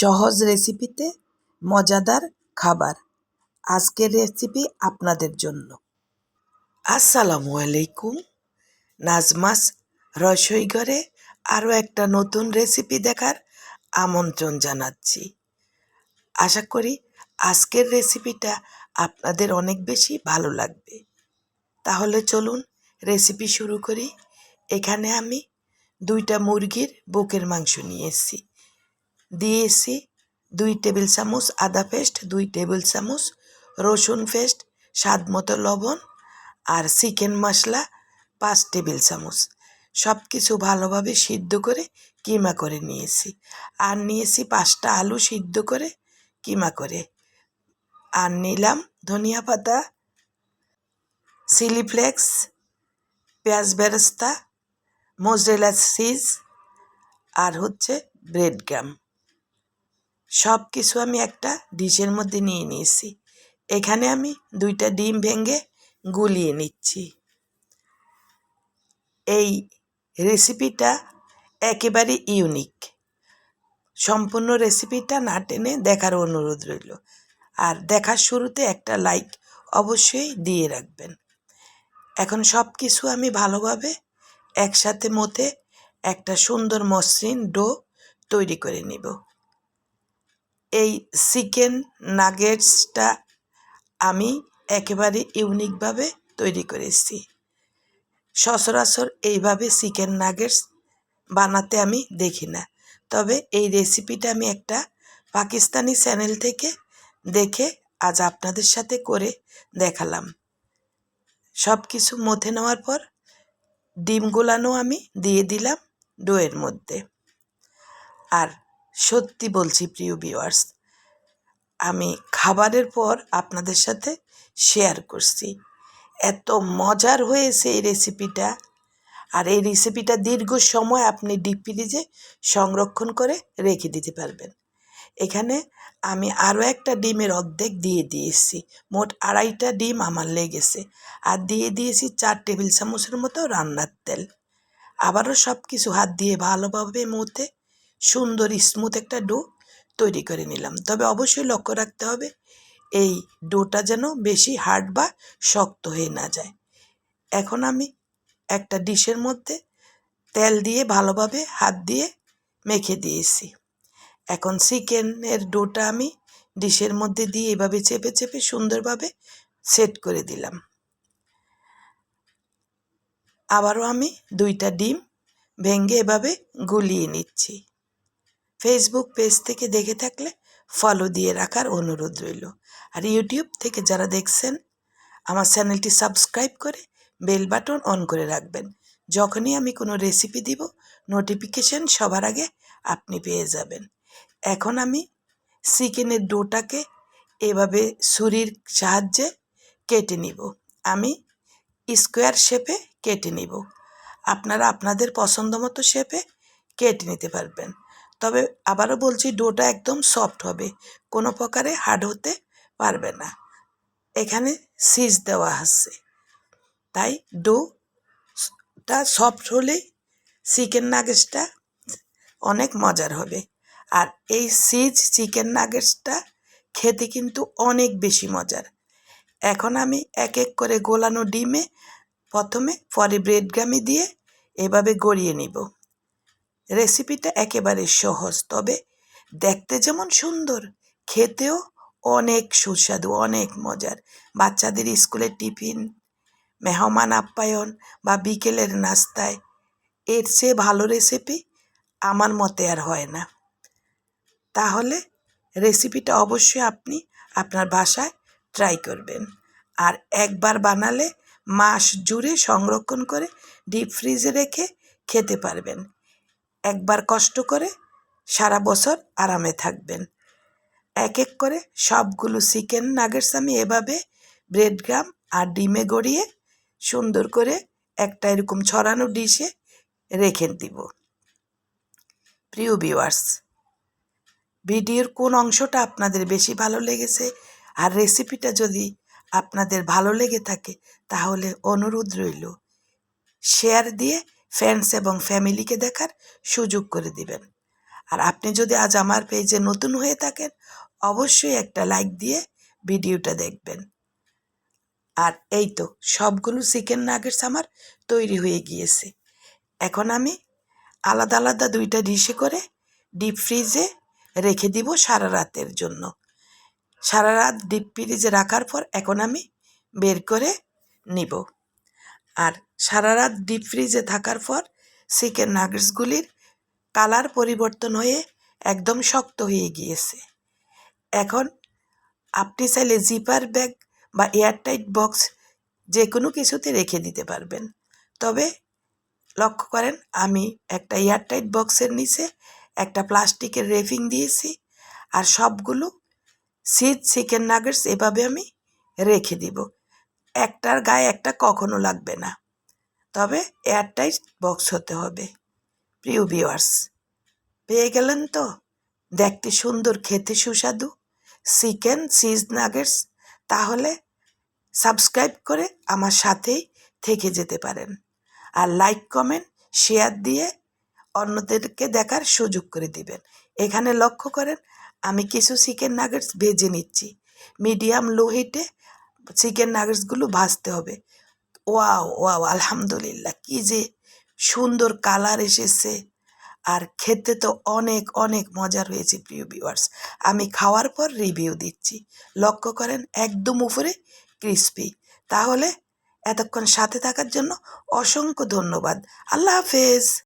সহজ রেসিপিতে মজাদার খাবার। আজকের রেসিপি আপনাদের জন্য। আসসালামু আলাইকুম। নাজমাস রসই ঘরে আরও একটা নতুন রেসিপি দেখার আমন্ত্রণ জানাচ্ছি। আশা করি আজকের রেসিপিটা আপনাদের অনেক বেশি ভালো লাগবে। তাহলে চলুন রেসিপি শুরু করি। এখানে আমি দুইটা মুরগির বুকের মাংস নিয়েছি দিয়েছি দুই টেবিল চামচ আদা পেস্ট, দুই টেবিল চামচ রসুন পেস্ট, স্বাদ মতো লবণ আর চিকেন মশলা, পাঁচ টেবিল চামচ। সব কিছু ভালোভাবে সিদ্ধ করে কিমা করে নিয়েছি। আর নিয়েছি পাঁচটা আলু সিদ্ধ করে কিমা করে। আর নিলাম ধনিয়া পাতা, চিলি ফ্লেক্স, পেঁয়াজ বেরেস্তা, মোজরেলা চিজ আর হচ্ছে ব্রেড গ্রাম সব কিছু আমি একটা ডিশের মধ্যে নিয়ে নিয়েছি। এখানে আমি দুইটা ডিম ভেঙে গুলিয়ে নিচ্ছি। এই রেসিপিটা একেবারে ইউনিক। সম্পূর্ণ রেসিপিটা না টেনে দেখার অনুরোধ রইল। আর দেখার শুরুতে একটা লাইক অবশ্যই দিয়ে রাখবেন। এখন সব কিছু আমি ভালোভাবে একসাথে মতে একটা সুন্দর মসৃণ ডো তৈরি করে নিব। এই চিকেন নাগেটসটা আমি একেবারে ইউনিকভাবে তৈরি করেছি। সচরাচর এইভাবে চিকেন নাগেটস বানাতে আমি দেখি না। তবে এই রেসিপিটা আমি একটা পাকিস্তানি চ্যানেল থেকে দেখে আজ আপনাদের সাথে করে দেখালাম। সব কিছু মথে নেওয়ার পর ডিম গোলানো আমি দিয়ে দিলাম ডোয়ের মধ্যে। আর সত্যি বলছি, প্রিয় ভিউয়ার্স আমি খাবারের পর আপনাদের সাথে শেয়ার করছি। এত মজার হয়েছে এই রেসিপিটা আর এই রেসিপিটা দীর্ঘ সময় আপনি ডিপ ফ্রিজে সংরক্ষণ করে রেখে দিতে পারবেন। এখানে আমি আরও একটা ডিমের অর্ধেক দিয়ে দিয়েছি। মোট আড়াইটা ডিম আমার লেগেছে। আর দিয়ে দিয়েছি চার টেবিল চামচের মতো রান্নার তেল। আবারও সব কিছু হাত দিয়ে ভালোভাবে মতে সুন্দর স্মুথ একটা ডো তৈরি করে নিলাম। তবে অবশ্যই লক্ষ্য রাখতে হবে, এই ডোটা যেন বেশি হার্ড বা শক্ত হয়ে না যায়। এখন আমি একটা ডিশের মধ্যে তেল দিয়ে ভালোভাবে হাত দিয়ে মেখে দিয়েছি। এখন চিকেনের ডোটা আমি ডিশের মধ্যে দিয়ে এভাবে চেপে চেপে সুন্দরভাবে সেট করে দিলাম। আবারও আমি দুইটা ডিম ভেঙে এভাবে গুলিয়ে নিচ্ছি। ফেসবুক পেজ থেকে দেখে থাকলে ফলো দিয়ে রাখার অনুরোধ রইল। আর ইউটিউব থেকে যারা দেখছেন, আমার চ্যানেলটি সাবস্ক্রাইব করে বেল বাটন অন করে রাখবেন। যখনই আমি কোনো রেসিপি দিব নোটিফিকেশন সবার আগে আপনি পেয়ে যাবেন। এখন আমি চিকেনের ডোটাকে এভাবে ছুরির সাহায্যে কেটে নিব। আমি স্কোয়ার শেপে কেটে নিব। আপনারা আপনাদের পছন্দ মতো শেপে কেটে নিতে পারবেন। তবে আবারও বলছি, ডোটা একদম সফট হবে। কোনো প্রকারে হার্ড হতে পারবে না। এখানে সিজ দেওয়া আছে। তাই ডোটা সফট হলেই চিকেন নাগেটসটা অনেক মজার হবে। আর এই সিজ চিকেন নাগেটসটা খেতে কিন্তু অনেক বেশি মজার। এখন আমি এক এক করে গোলানো ডিমে প্রথমে পরে ব্রেড গামি দিয়ে এভাবে গড়িয়ে নিব। রেসিপিটা একেবারে সহজ, তবে দেখতে যেমন সুন্দর, খেতেও অনেক সুস্বাদু, অনেক মজার। বাচ্চাদের স্কুলের টিফিন, মেহমান আপ্যায়ন বা বিকেলের নাস্তায় এর চেয়ে ভালো রেসিপি আমার মতে আর হয় না। তাহলে রেসিপিটা অবশ্যই আপনি আপনার বাসায় ট্রাই করবেন। আর একবার বানালে মাস জুড়ে সংরক্ষণ করে ডিপ ফ্রিজে রেখে খেতে পারবেন। একবার কষ্ট করে সারা বছর আরামে থাকবেন। এক এক করে সবগুলো চিকেন নাগেটস আমি এভাবে ব্রেড গ্রাম আর ডিমে গড়িয়ে সুন্দর করে একটা এরকম ছড়ানো ডিশে রেখে দিব। প্রিয় ভিউয়ার্স, ভিডিওর কোন অংশটা আপনাদের বেশি ভালো লেগেছে আর রেসিপিটা যদি আপনাদের ভালো লেগে থাকে তাহলে অনুরোধ রইল, শেয়ার দিয়ে ফ্রেন্ডস এবং ফ্যামিলিকে দেখার সুযোগ করে দিবেন। আর আপনি যদি আজ আমার পেজে নতুন হয়ে থাকেন, অবশ্যই একটা লাইক দিয়ে ভিডিওটা দেখবেন। আর এই তো, সবগুলো চিকেন নাগেটস আমার তৈরি হয়ে গিয়েছে। এখন আমি আলাদা আলাদা দুইটা ডিশে করে ডিপ ফ্রিজে রেখে দিব সারা রাতের জন্য। সারা রাত ডিপ ফ্রিজে রাখার পর এখন আমি বের করে নিব। আর সারা রাত ডিপ ফ্রিজে থাকার পর চিকেন নাগেটসগুলির কালার পরিবর্তন হয়ে একদম শক্ত হয়ে গিয়েছে। এখন আপনি চাইলে জিপার ব্যাগ বা এয়ারটাইট বক্স যে কোনো কিছুতে রেখে দিতে পারবেন। তবে লক্ষ্য করেন, আমি একটা এয়ারটাইট বক্সের নিচে একটা প্লাস্টিকের রেফিং দিয়েছি আর সবগুলো সিজ চিকেন নাগেটস এভাবে আমি রেখে দিব। একটার গায়ে একটা কখনো লাগবে না। তবে এয়ারটাইট বক্স হতে হবে। প্রিয় ভিওয়ার্স পেয়ে গেলেন তো? দেখতে সুন্দর, খেতে সুস্বাদু, চিকেন, চিজ নাগেটস। তাহলে সাবস্ক্রাইব করে আমার সাথেই থেকে যেতে পারেন। আর লাইক, কমেন্ট, শেয়ার দিয়ে অন্যদেরকে দেখার সুযোগ করে দিবেন। এখানে লক্ষ্য করেন, আমি কিছু চিকেন নাগেটস ভেজে নিচ্ছি। মিডিয়াম লো হিটে চিকেন নাগেটসগুলো ভাজতে হবে। ওয়াও ওয়াও, আলহামদুলিল্লাহ, কি যে সুন্দর কালার এসেছে। আর খেতে তো অনেক অনেক মজার হয়েছে প্রিয় ভিউয়ার্স আমি খাওয়ার পর রিভিউ দিচ্ছি। লক্ষ্য করেন, একদম উপরে ক্রিস্পি তাহলে এতক্ষণ সাথে থাকার জন্য অসংখ্য ধন্যবাদ। আল্লাহ হাফেজ।